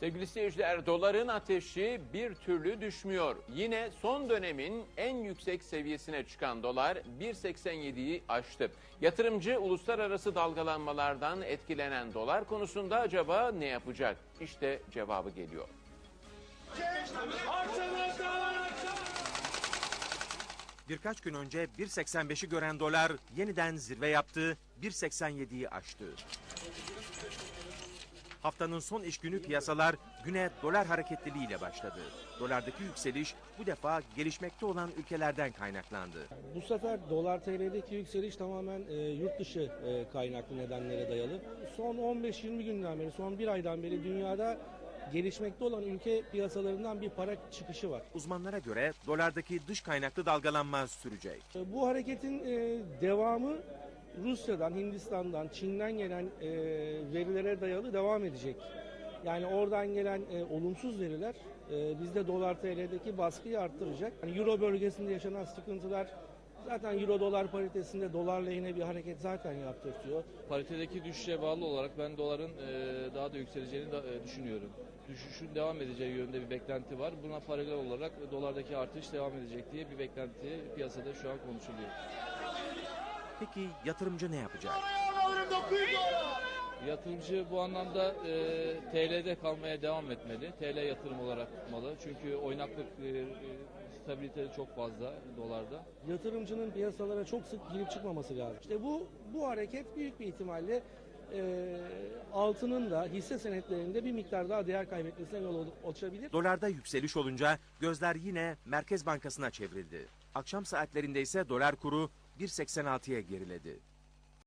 Sevgili seyirciler doların ateşi bir türlü düşmüyor. Yine son dönemin en yüksek seviyesine çıkan dolar 1.87'yi aştı. Yatırımcı uluslararası dalgalanmalardan etkilenen dolar konusunda acaba ne yapacak? İşte cevabı geliyor. Birkaç gün önce 1.85'i gören dolar yeniden zirve yaptı, 1.87'yi aştı. Haftanın son iş günü piyasalar güne dolar hareketliliğiyle başladı. Dolardaki yükseliş bu defa gelişmekte olan ülkelerden kaynaklandı. Bu sefer dolar TL'deki yükseliş tamamen e, yurt dışı e, kaynaklı nedenlere dayalı. Son 15-20 günden beri, son bir aydan beri dünyada gelişmekte olan ülke piyasalarından bir para çıkışı var. Uzmanlara göre dolardaki dış kaynaklı dalgalanma sürecek. E, Bu hareketin e, devamı Rusya'dan, Hindistan'dan, Çin'den gelen e, verilere dayalı devam edecek. Yani oradan gelen e, olumsuz veriler e, bizde dolar TL'deki baskıyı arttıracak. Yani Euro bölgesinde yaşanan sıkıntılar zaten Euro dolar paritesinde dolar lehine bir hareket zaten yaptırtıyor. Paritedeki düşüşe bağlı olarak ben doların e, daha da yükseleceğini da, e, düşünüyorum. Düşüşün devam edeceği yönde bir beklenti var. Buna paralel olarak dolardaki artış devam edecek diye bir beklenti piyasada şu an konuşuluyor. Peki yatırımcı ne yapacak? Yatırımcı bu anlamda e, TL'de kalmaya devam etmeli. TL yatırım olarak tutmalı. Çünkü oynaklık, e, e, stabilite çok fazla dolarda. Yatırımcının piyasalara çok sık girip çıkmaması lazım. İşte bu bu hareket büyük bir ihtimalle e, altının da hisse senetlerinde bir miktar daha değer kaybetmesine yol ol- açabilir. Dolarda yükseliş olunca gözler yine Merkez Bankası'na çevrildi. Akşam saatlerinde ise dolar kuru 1.86'ya geriledi.